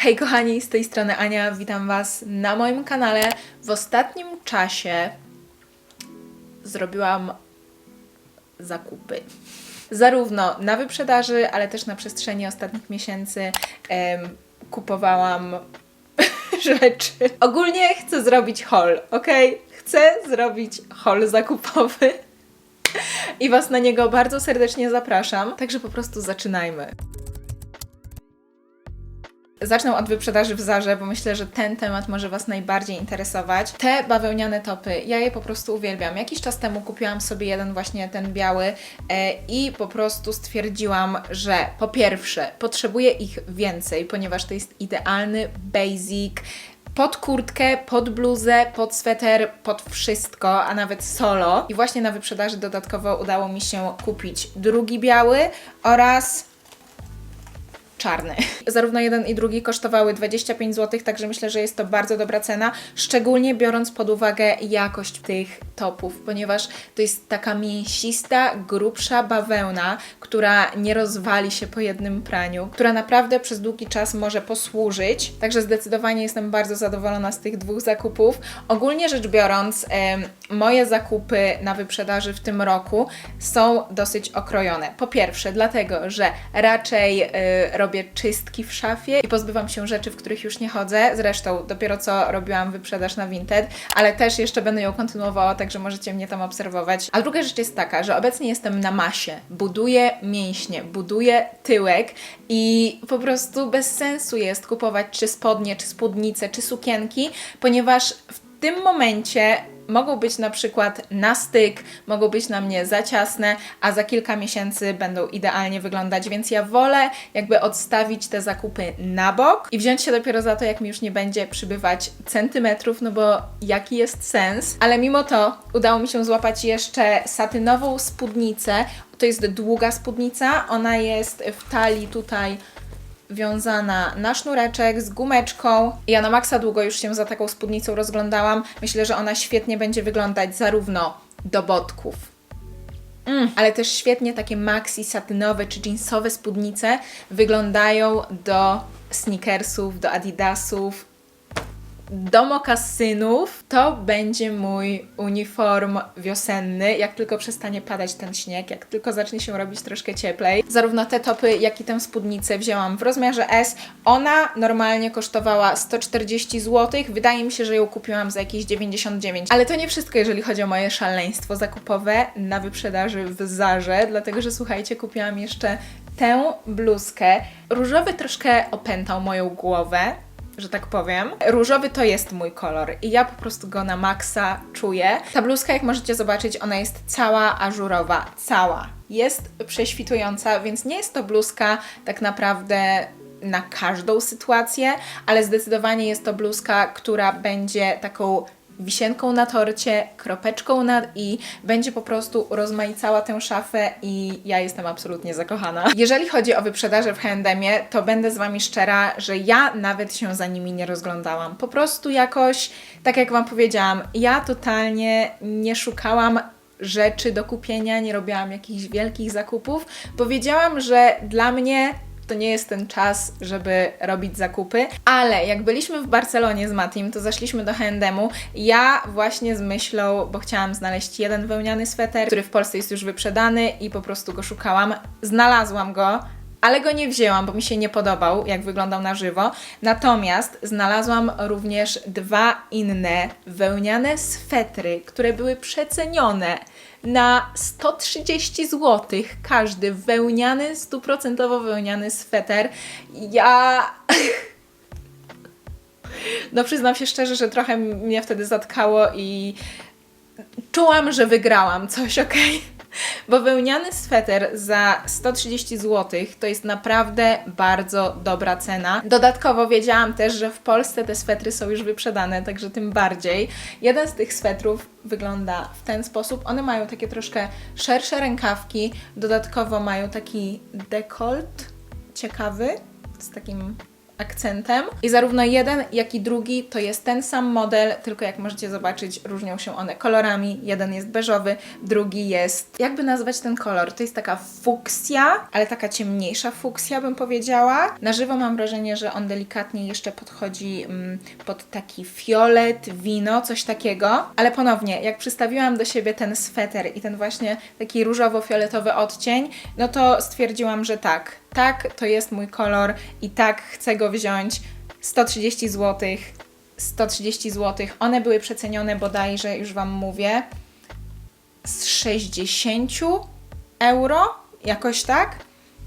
Hej kochani, z tej strony Ania, witam Was na moim kanale. W ostatnim czasie zrobiłam zakupy. Zarówno na wyprzedaży, ale też na przestrzeni ostatnich miesięcy em, kupowałam rzeczy. Ogólnie chcę zrobić haul, ok? Chcę zrobić haul zakupowy i Was na niego bardzo serdecznie zapraszam. Także po prostu zaczynajmy. Zacznę od wyprzedaży w Zarze, bo myślę, że ten temat może Was najbardziej interesować. Te bawełniane topy, ja je po prostu uwielbiam. Jakiś czas temu kupiłam sobie jeden właśnie ten biały e, i po prostu stwierdziłam, że po pierwsze potrzebuję ich więcej, ponieważ to jest idealny basic pod kurtkę, pod bluzę, pod sweter, pod wszystko, a nawet solo. I właśnie na wyprzedaży dodatkowo udało mi się kupić drugi biały oraz czarny. Zarówno jeden i drugi kosztowały 25 zł, także myślę, że jest to bardzo dobra cena, szczególnie biorąc pod uwagę jakość tych topów, ponieważ to jest taka mięsista, grubsza bawełna, która nie rozwali się po jednym praniu, która naprawdę przez długi czas może posłużyć. Także zdecydowanie jestem bardzo zadowolona z tych dwóch zakupów. Ogólnie rzecz biorąc, moje zakupy na wyprzedaży w tym roku są dosyć okrojone. Po pierwsze, dlatego, że raczej y, robię czystki w szafie i pozbywam się rzeczy, w których już nie chodzę. Zresztą dopiero co robiłam wyprzedaż na Vinted, ale też jeszcze będę ją kontynuowała, także możecie mnie tam obserwować. A druga rzecz jest taka, że obecnie jestem na masie. Buduję mięśnie, buduję tyłek i po prostu bez sensu jest kupować czy spodnie, czy spódnice, czy sukienki, ponieważ w tym momencie mogą być na przykład na styk, mogą być na mnie za ciasne, a za kilka miesięcy będą idealnie wyglądać, więc ja wolę jakby odstawić te zakupy na bok i wziąć się dopiero za to, jak mi już nie będzie przybywać centymetrów, no bo jaki jest sens? Ale mimo to udało mi się złapać jeszcze satynową spódnicę. To jest długa spódnica, ona jest w talii tutaj wiązana na sznureczek z gumeczką. Ja na maksa długo już się za taką spódnicą rozglądałam. Myślę, że ona świetnie będzie wyglądać zarówno do botków, Mm, ale też świetnie takie maxi satynowe czy jeansowe spódnice wyglądają do sneakersów, do adidasów, do mokasynów. To będzie mój uniform wiosenny, jak tylko przestanie padać ten śnieg, jak tylko zacznie się robić troszkę cieplej. Zarówno te topy, jak i tę spódnicę wzięłam w rozmiarze S. Ona normalnie kosztowała 140 zł. Wydaje mi się, że ją kupiłam za jakieś 99. Ale to nie wszystko, jeżeli chodzi o moje szaleństwo zakupowe na wyprzedaży w Zarze, dlatego że słuchajcie, kupiłam jeszcze tę bluzkę. Różowy troszkę opętał moją głowę, że tak powiem. Różowy to jest mój kolor i ja po prostu go na maksa czuję. Ta bluzka, jak możecie zobaczyć, ona jest cała ażurowa, cała. Jest prześwitująca, więc nie jest to bluzka tak naprawdę na każdą sytuację, ale zdecydowanie jest to bluzka, która będzie taką wisienką na torcie, kropeczką na i, będzie po prostu rozmaicała tę szafę i ja jestem absolutnie zakochana. Jeżeli chodzi o wyprzedaże w H&M-ie, to będę z Wami szczera, że ja nawet się za nimi nie rozglądałam. Po prostu jakoś, tak jak Wam powiedziałam, ja totalnie nie szukałam rzeczy do kupienia, nie robiłam jakichś wielkich zakupów. Powiedziałam, że dla mnie to nie jest ten czas, żeby robić zakupy, ale jak byliśmy w Barcelonie z Matim, to zaszliśmy do H&M-u. Ja właśnie z myślą, bo chciałam znaleźć jeden wełniany sweter, który w Polsce jest już wyprzedany i po prostu go szukałam. Znalazłam go, ale go nie wzięłam, bo mi się nie podobał, jak wyglądał na żywo. Natomiast znalazłam również dwa inne wełniane swetry, które były przecenione na 130 zł. Każdy wełniany, stuprocentowo wełniany sweter. Ja. No, przyznam się szczerze, że trochę mnie wtedy zatkało i czułam, że wygrałam coś, okej? Bo wełniany sweter za 130 zł to jest naprawdę bardzo dobra cena. Dodatkowo wiedziałam też, że w Polsce te swetry są już wyprzedane, także tym bardziej. Jeden z tych swetrów wygląda w ten sposób. One mają takie troszkę szersze rękawki, dodatkowo mają taki dekolt ciekawy z takim akcentem. I zarówno jeden, jak i drugi to jest ten sam model, tylko jak możecie zobaczyć, różnią się one kolorami. Jeden jest beżowy, drugi jest, jakby nazwać ten kolor? To jest taka fuksja, ale taka ciemniejsza fuksja, bym powiedziała. Na żywo mam wrażenie, że on delikatnie jeszcze podchodzi mm, pod taki fiolet, wino, coś takiego. Ale ponownie, jak przystawiłam do siebie ten sweter i ten właśnie taki różowo-fioletowy odcień, no to stwierdziłam, że tak, tak, to jest mój kolor i tak chcę go wziąć. 130 zł. 130 zł. One były przecenione bodajże, już Wam mówię, z 60 euro, jakoś tak.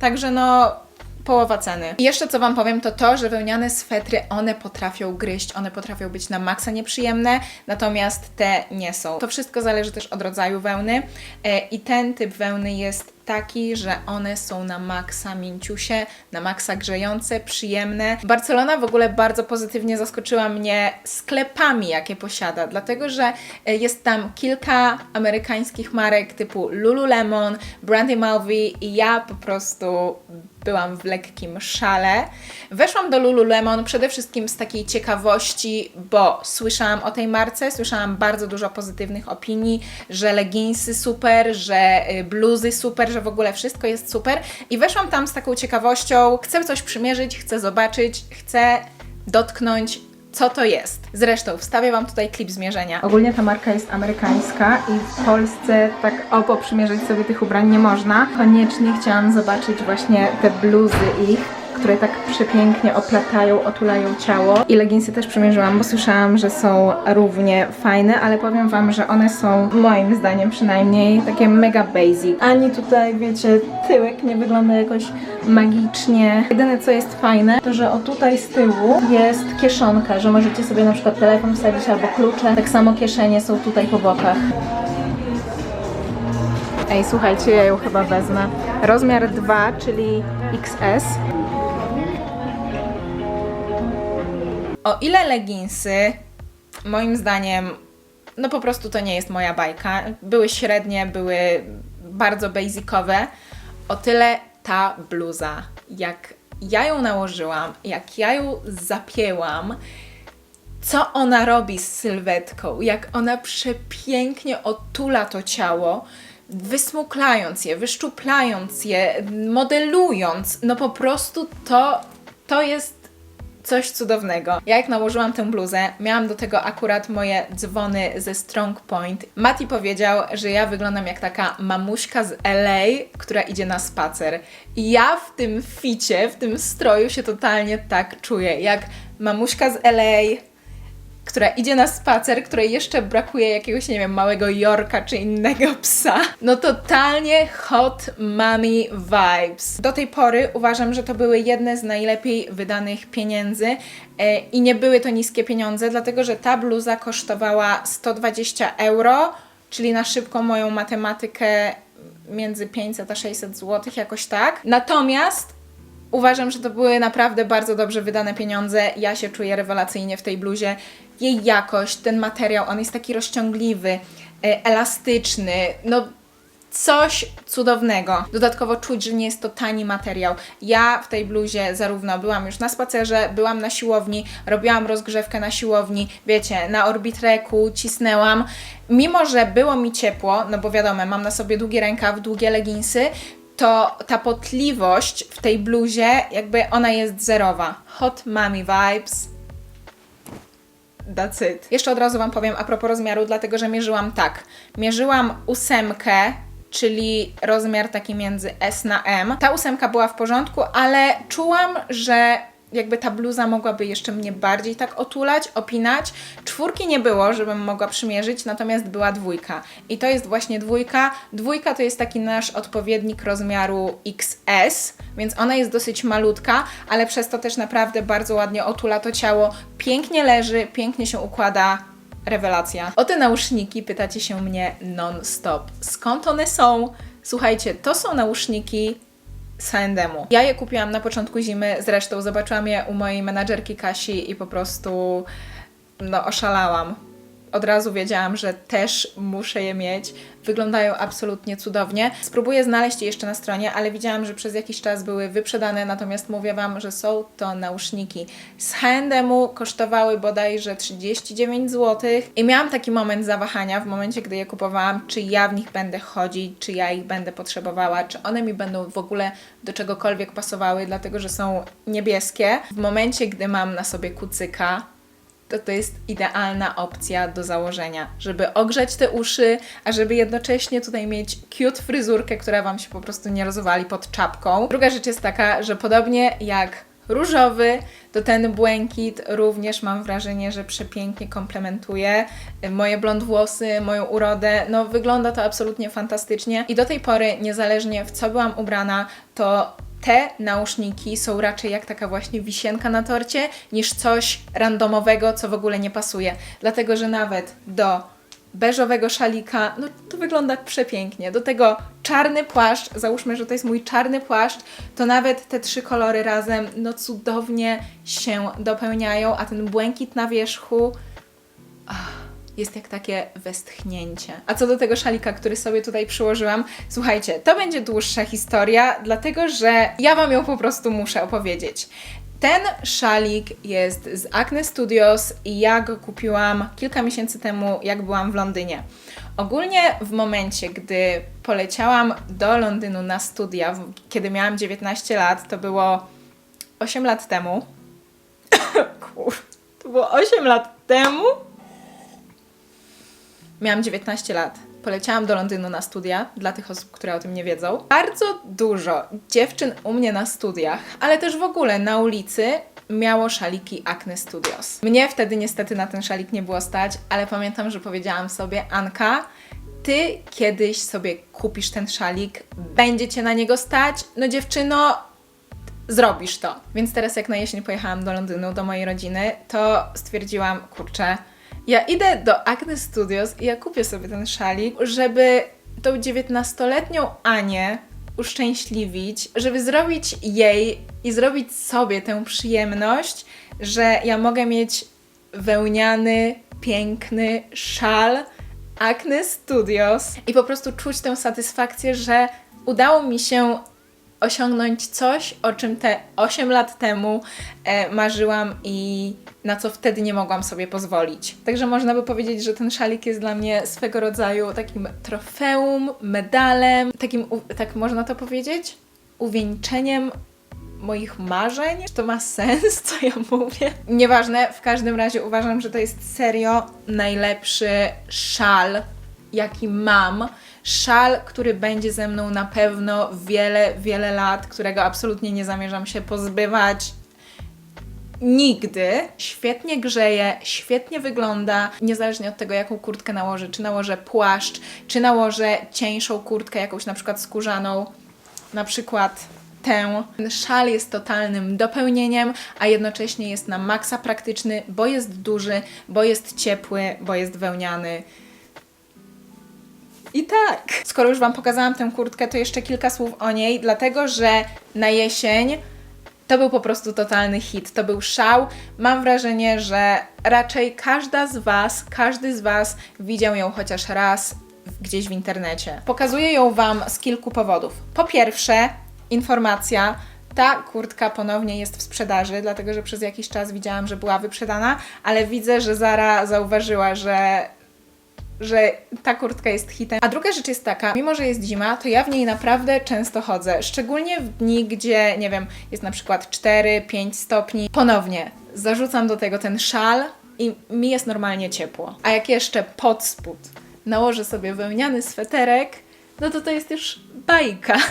Także no, połowa ceny. I jeszcze co Wam powiem, to to, że wełniane swetry, one potrafią gryźć, one potrafią być na maksa nieprzyjemne, natomiast te nie są. To wszystko zależy też od rodzaju wełny e, i ten typ wełny jest taki, że one są na maksa mięciusie, na maksa grzejące, przyjemne. Barcelona w ogóle bardzo pozytywnie zaskoczyła mnie sklepami, jakie posiada, dlatego że e, jest tam kilka amerykańskich marek typu Lululemon, Brandy Malvi i ja po prostu byłam w lekkim szale. Weszłam do Lululemon przede wszystkim z takiej ciekawości, bo słyszałam o tej marce, słyszałam bardzo dużo pozytywnych opinii, że leginsy super, że y, bluzy super, że w ogóle wszystko jest super. I weszłam tam z taką ciekawością, chcę coś przymierzyć, chcę zobaczyć, chcę dotknąć co to jest. Zresztą wstawię Wam tutaj klip zmierzenia. Ogólnie ta marka jest amerykańska i w Polsce tak opo przymierzyć sobie tych ubrań nie można. Koniecznie chciałam zobaczyć właśnie te bluzy ich które tak przepięknie oplatają, otulają ciało. I leginsy też przymierzyłam, bo słyszałam, że są równie fajne, ale powiem Wam, że one są moim zdaniem przynajmniej takie mega basic. Ani tutaj, wiecie, tyłek nie wygląda jakoś magicznie. Jedyne co jest fajne, to że o tutaj z tyłu jest kieszonka, że możecie sobie na przykład telefon wsadzić albo klucze. Tak samo kieszenie są tutaj po bokach. Ej, słuchajcie, ja ją chyba wezmę. Rozmiar 2, czyli XS. O ile leginsy, moim zdaniem, no po prostu to nie jest moja bajka. Były średnie, były bardzo basicowe. O tyle ta bluza, jak ja ją nałożyłam, jak ja ją zapięłam, co ona robi z sylwetką, jak ona przepięknie otula to ciało, wysmuklając je, wyszczuplając je, modelując. No po prostu to, to jest coś cudownego. Ja jak nałożyłam tę bluzę, miałam do tego akurat moje dzwony ze Strong Point. Mati powiedział, że ja wyglądam jak taka mamuśka z LA, która idzie na spacer. I ja w tym ficie, w tym stroju się totalnie tak czuję, jak mamuśka z LA, która idzie na spacer, której jeszcze brakuje jakiegoś, nie wiem, małego Yorka czy innego psa. No totalnie hot mommy vibes. Do tej pory uważam, że to były jedne z najlepiej wydanych pieniędzy e, i nie były to niskie pieniądze, dlatego że ta bluza kosztowała 120 euro, czyli na szybką moją matematykę między 500 a 600 zł, jakoś tak. Natomiast Uważam, że to były naprawdę bardzo dobrze wydane pieniądze. Ja się czuję rewelacyjnie w tej bluzie. Jej jakość, ten materiał, on jest taki rozciągliwy, e, elastyczny, no coś cudownego. Dodatkowo czuć, że nie jest to tani materiał. Ja w tej bluzie zarówno byłam już na spacerze, byłam na siłowni, robiłam rozgrzewkę na siłowni, wiecie, na orbitreku, cisnęłam. Mimo, że było mi ciepło, no bo wiadomo, mam na sobie długi rękaw, długie leginsy, to ta potliwość w tej bluzie, jakby ona jest zerowa. Hot mommy vibes. That's it. Jeszcze od razu Wam powiem a propos rozmiaru, dlatego że mierzyłam tak. Mierzyłam ósemkę, czyli rozmiar taki między S na M. Ta ósemka była w porządku, ale czułam, że jakby ta bluza mogłaby jeszcze mnie bardziej tak otulać, opinać. Czwórki nie było, żebym mogła przymierzyć, natomiast była dwójka. I to jest właśnie dwójka. Dwójka to jest taki nasz odpowiednik rozmiaru XS, więc ona jest dosyć malutka, ale przez to też naprawdę bardzo ładnie otula to ciało. Pięknie leży, pięknie się układa. Rewelacja. O te nauszniki pytacie się mnie non-stop. Skąd one są? Słuchajcie, to są nauszniki z. Ja je kupiłam na początku zimy, zresztą zobaczyłam je u mojej menadżerki Kasi i po prostu no oszalałam. Od razu wiedziałam, że też muszę je mieć. Wyglądają absolutnie cudownie. Spróbuję znaleźć je jeszcze na stronie, ale widziałam, że przez jakiś czas były wyprzedane, natomiast mówię Wam, że są to nauszniki. Z H&M-u kosztowały bodajże 39 zł i miałam taki moment zawahania w momencie, gdy je kupowałam, czy ja w nich będę chodzić, czy ja ich będę potrzebowała, czy one mi będą w ogóle do czegokolwiek pasowały, dlatego że są niebieskie. W momencie, gdy mam na sobie kucyka, to to jest idealna opcja do założenia, żeby ogrzać te uszy, a żeby jednocześnie tutaj mieć cute fryzurkę, która Wam się po prostu nie rozwali pod czapką. Druga rzecz jest taka, że podobnie jak różowy, to ten błękit również mam wrażenie, że przepięknie komplementuje moje blond włosy, moją urodę. No wygląda to absolutnie fantastycznie i do tej pory, niezależnie w co byłam ubrana, to te nauszniki są raczej jak taka właśnie wisienka na torcie, niż coś randomowego, co w ogóle nie pasuje. Dlatego, że nawet do beżowego szalika, no to wygląda przepięknie. Do tego czarny płaszcz, załóżmy, że to jest mój czarny płaszcz, to nawet te trzy kolory razem, no cudownie się dopełniają, a ten błękit na wierzchu jest jak takie westchnięcie. A co do tego szalika, który sobie tutaj przyłożyłam, słuchajcie, to będzie dłuższa historia, dlatego że ja Wam ją po prostu muszę opowiedzieć. Ten szalik jest z Acne Studios i ja go kupiłam kilka miesięcy temu, jak byłam w Londynie. Ogólnie w momencie, gdy poleciałam do Londynu na studia, kiedy miałam 19 lat, to było 8 lat temu. Kur, to było 8 lat temu? Miałam 19 lat. Poleciałam do Londynu na studia, dla tych osób, które o tym nie wiedzą. Bardzo dużo dziewczyn u mnie na studiach, ale też w ogóle na ulicy miało szaliki Acne Studios. Mnie wtedy niestety na ten szalik nie było stać, ale pamiętam, że powiedziałam sobie, Anka, ty kiedyś sobie kupisz ten szalik, będzie cię na niego stać, no dziewczyno, zrobisz to. Więc teraz jak na jesień pojechałam do Londynu, do mojej rodziny, to stwierdziłam, kurczę, ja idę do Acne Studios i ja kupię sobie ten szalik, żeby tą 19-letnią Anię uszczęśliwić, żeby zrobić jej i zrobić sobie tę przyjemność, że ja mogę mieć wełniany, piękny szal Acne Studios i po prostu czuć tę satysfakcję, że udało mi się osiągnąć coś, o czym te 8 lat temu e, marzyłam i na co wtedy nie mogłam sobie pozwolić. Także można by powiedzieć, że ten szalik jest dla mnie swego rodzaju takim trofeum, medalem, takim, tak można to powiedzieć, uwieńczeniem moich marzeń. Czy to ma sens, co ja mówię? Nieważne, w każdym razie uważam, że to jest serio najlepszy szal, jaki mam. Szal, który będzie ze mną na pewno wiele, wiele lat, którego absolutnie nie zamierzam się pozbywać. Nigdy. Świetnie grzeje, świetnie wygląda, niezależnie od tego, jaką kurtkę nałożę. Czy nałożę płaszcz, czy nałożę cieńszą kurtkę, jakąś na przykład skórzaną, na przykład tę. Ten szal jest totalnym dopełnieniem, a jednocześnie jest na maksa praktyczny, bo jest duży, bo jest ciepły, bo jest wełniany. I tak. Skoro już Wam pokazałam tę kurtkę, to jeszcze kilka słów o niej, dlatego że na jesień to był po prostu totalny hit. To był szał. Mam wrażenie, że raczej każda z Was, każdy z Was widział ją chociaż raz gdzieś w internecie. Pokazuję ją Wam z kilku powodów. Po pierwsze, informacja. Ta kurtka ponownie jest w sprzedaży, dlatego że przez jakiś czas widziałam, że była wyprzedana, ale widzę, że Zara zauważyła, że że ta kurtka jest hitem. A druga rzecz jest taka, mimo że jest zima, to ja w niej naprawdę często chodzę. Szczególnie w dni, gdzie, nie wiem, jest na przykład 4-5 stopni. Ponownie zarzucam do tego ten szal i mi jest normalnie ciepło. A jak jeszcze pod spód nałożę sobie wełniany sweterek, no to to jest już bajka.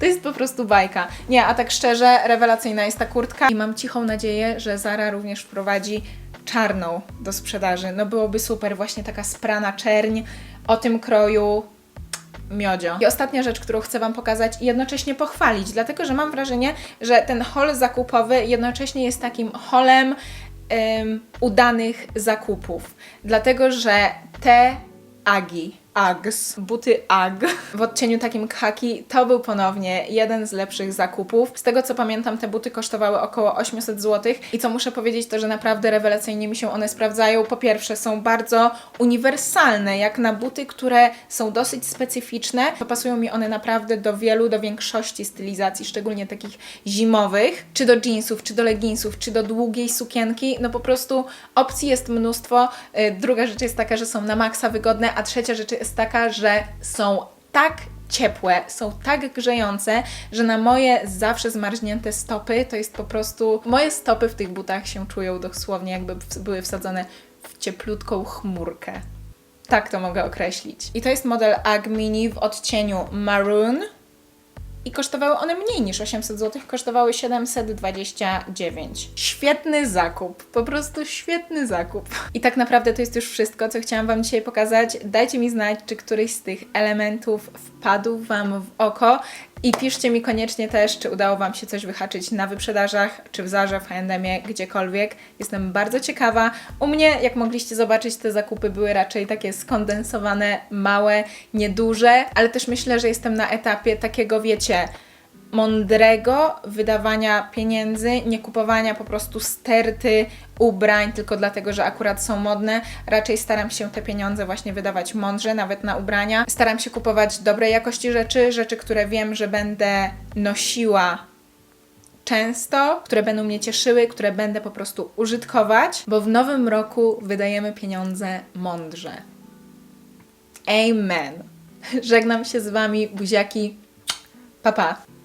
To jest po prostu bajka. Nie, a tak szczerze, rewelacyjna jest ta kurtka i mam cichą nadzieję, że Zara również wprowadzi czarną do sprzedaży. No byłoby super, właśnie taka sprana czerń o tym kroju miodzio. I ostatnia rzecz, którą chcę Wam pokazać i jednocześnie pochwalić, dlatego że mam wrażenie, że ten haul zakupowy jednocześnie jest takim holem ym, udanych zakupów. Dlatego, że te agi, Uggs, buty Ugg w odcieniu takim khaki. To był ponownie jeden z lepszych zakupów. Z tego co pamiętam, te buty kosztowały około 800 zł i co muszę powiedzieć, to że naprawdę rewelacyjnie mi się one sprawdzają. Po pierwsze, są bardzo uniwersalne, jak na buty, które są dosyć specyficzne. Pasują mi one naprawdę do wielu, do większości stylizacji, szczególnie takich zimowych, czy do jeansów, czy do leginsów, czy do długiej sukienki. No po prostu opcji jest mnóstwo. Y, Druga rzecz jest taka, że są na maksa wygodne, a trzecia rzecz jest taka, że są tak ciepłe, są tak grzejące, że na moje zawsze zmarznięte stopy to jest po prostu. Moje stopy w tych butach się czują dosłownie, jakby były wsadzone w cieplutką chmurkę. Tak to mogę określić. I to jest model Ag Mini w odcieniu Maroon. I kosztowały one mniej niż 800 zł, kosztowały 729. Świetny zakup, po prostu świetny zakup. I tak naprawdę to jest już wszystko, co chciałam Wam dzisiaj pokazać. Dajcie mi znać, czy któryś z tych elementów wpadł Wam w oko. I piszcie mi koniecznie też, czy udało Wam się coś wyhaczyć na wyprzedażach, czy w Zarze, w H&M-ie, gdziekolwiek. Jestem bardzo ciekawa. U mnie, jak mogliście zobaczyć, te zakupy były raczej takie skondensowane, małe, nieduże, ale też myślę, że jestem na etapie takiego, wiecie, mądrego wydawania pieniędzy, nie kupowania po prostu sterty ubrań tylko dlatego, że akurat są modne. Raczej staram się te pieniądze właśnie wydawać mądrze, nawet na ubrania. Staram się kupować dobrej jakości rzeczy, rzeczy, które wiem, że będę nosiła często, które będą mnie cieszyły, które będę po prostu użytkować, bo w nowym roku wydajemy pieniądze mądrze. Amen. Żegnam się z Wami, buziaki. Pa, pa.